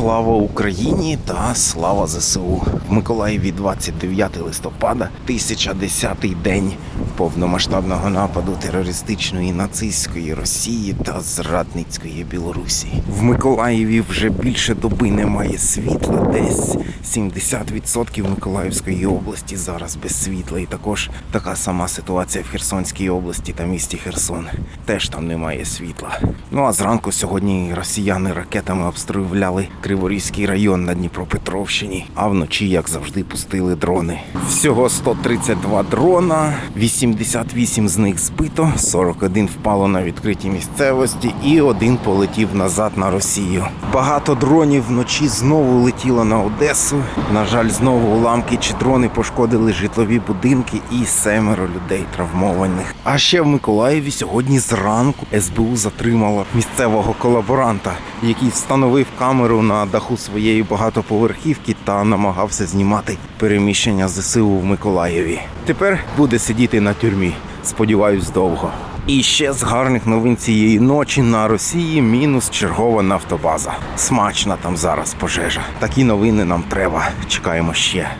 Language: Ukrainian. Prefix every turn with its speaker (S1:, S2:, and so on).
S1: Слава Україні та слава ЗСУ. В Миколаєві 29 листопада, 1010-й день повномасштабного нападу терористичної нацистської Росії та зрадницької Білорусі. В Миколаєві вже більше доби немає світла. Десь 70% Миколаївської області зараз без світла. І також така сама ситуація в Херсонській області та місті Херсон. Теж там немає світла. Ну а зранку сьогодні росіяни ракетами обстріляли Криворізький район на Дніпропетровщині, а вночі, як завжди, пустили дрони. Всього 132 дрона, 88 з них збито, 41 впало на відкритій місцевості і один полетів назад на Росію. Багато дронів вночі знову летіло на Одесу. На жаль, знову уламки чи дрони пошкодили житлові будинки і семеро людей травмованих. А ще в Миколаєві сьогодні зранку СБУ затримала місцевого колаборанта, який встановив камеру на даху своєї багатоповерхівки та намагався знімати переміщення ЗСУ в Миколаєві. Тепер буде сидіти на тюрмі. Сподіваюсь, довго. І ще з гарних новин цієї ночі на Росії мінус чергова нафтобаза. Смачна там зараз пожежа. Такі новини нам треба. Чекаємо ще.